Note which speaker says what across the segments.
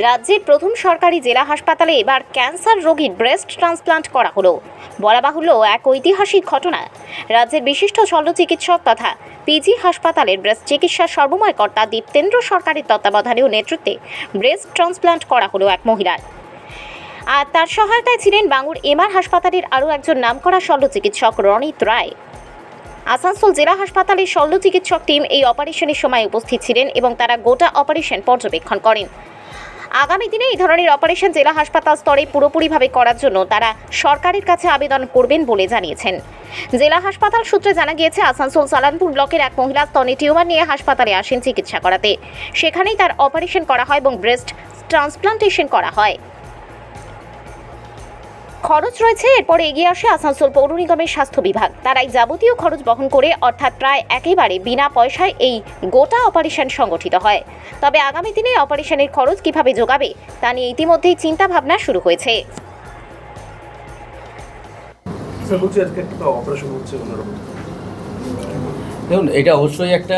Speaker 1: রাজ্যের প্রথম সরকারি জেলা হাসপাতালে এবার ক্যান্সার রোগীর ব্রেস্ট ট্রান্সপ্লান্ট করা হলো। বলা বাহুল্য এক ঐতিহাসিক ঘটনা। রাজ্যের বিশিষ্ট শল্য চিকিৎসক তথা পিজি হাসপাতালের ব্রেস্ট চিকিৎসার সর্বময় কর্তা দীপ্তেন্দ্র সরকারের তত্ত্বাবধানে ও নেতৃত্বে ব্রেস্ট ট্রান্সপ্লান্ট করা হলো এক মহিলার। আর তার সহায়তায় ছিলেন বাঙুর এমআর হাসপাতালের আরও একজন নামকরা শল্য চিকিৎসক রনিত রায়। আসানসোল জেলা হাসপাতালের শল্য চিকিৎসক টিম এই অপারেশনের সময় উপস্থিত ছিলেন এবং তারা গোটা অপারেশন পর্যবেক্ষণ করেন। আগামী দিনে এই ধরনের অপারেশন জেলা হাসপাতাল স্তরে পুরোপুরিভাবে করার জন্য তারা সরকারের কাছে আবেদন করবেন বলে জানিয়েছেন। জেলা হাসপাতাল সূত্রে জানা গিয়েছে, আসানসোল সালানপুর ব্লকের এক মহিলা স্তনে টিউমার নিয়ে হাসপাতালে আসেন চিকিৎসা করাতে। সেখানেই তার অপারেশন করা হয় এবং ব্রেস্ট ট্রান্সপ্লান্টেশন করা হয়। খরচ রয়েছে এরপরে এগিয়ে আসে আসানসোল পৌর নিগমের স্বাস্থ্য বিভাগ। তারাই যাবতীয় খরচ বহন করে অর্থাৎ প্রায় একেবারে বিনা পয়সায় এই গোটা অপারেশন সংগঠিত হয়। তবে আগামী দিনে অপারেশনের খরচ কীভাবে যোগাবে তা নিয়ে ইতিমধ্যেই চিন্তা ভাবনা শুরু হয়েছে।
Speaker 2: দেখুন এটা অবশ্যই একটা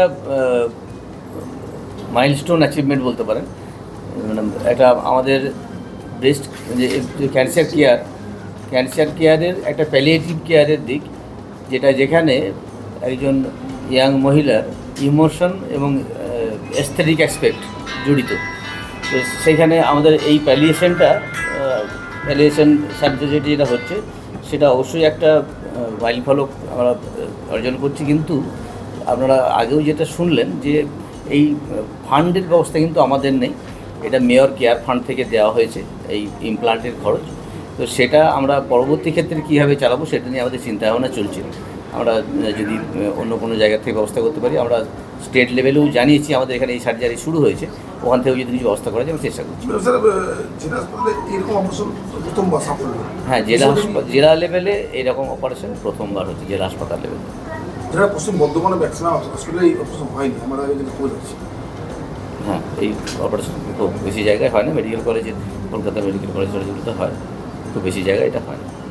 Speaker 2: মাইলস্টোন অ্যাচিভমেন্ট বলতে পারেন। মানে এটা আমাদের ব্রেস্ট যে ক্যান্সার কেয়ার ক্যান্সার কেয়ারের, একটা প্যালিয়েটিভ কেয়ারের দিক, যেটা যেখানে একজন ইয়াং মহিলার ইমোশন এবং এস্থেটিক অ্যাসপেক্ট জড়িত। তো সেইখানে আমাদের এই প্যালিয়েশনটা প্যালিয়েশন সার্জারি যেটা হচ্ছে, সেটা অবশ্যই একটা মাইল ফলক আমরা অর্জন করছি। কিন্তু আপনারা আগেও যেটা শুনলেন যে এই ফান্ডের ব্যবস্থা কিন্তু আমাদের নেই। এটা মেয়র কেয়ার ফান্ড থেকে দেওয়া হয়েছে, এই ইমপ্লান্টের খরচ। তো সেটা আমরা পরবর্তী ক্ষেত্রে কীভাবে চালাবো সেটা নিয়ে আমাদের চিন্তা ভাবনা চলছে। আমরা যদি অন্য কোনো জায়গা থেকে ব্যবস্থা করতে পারি আমরা স্টেট লেভেলেও জানিয়েছি আমাদের এখানে এই সার্জারি শুরু হয়েছে ওখান থেকেও যদি কিছু ব্যবস্থা করা যায় আমরা চেষ্টা করছি। হ্যাঁ জেলা হাসপাতাল জেলা লেভেলে এরকম অপারেশন প্রথমবার হচ্ছে জেলা হাসপাতাল লেভেলে।
Speaker 3: যারা পশ্চিম বর্ধমানে ম্যাক্সিমাম হসপিটালে এই অপারেশন হয়নি আমরা খোঁজ আছে
Speaker 2: হ্যাঁ এই অপারেশন খুব বেশি জায়গায় হয় না মেডিকেল কলেজে কলকাতা মেডিকেল কলেজ হয়। খুব বেশি জায়গায় এটা হয় না।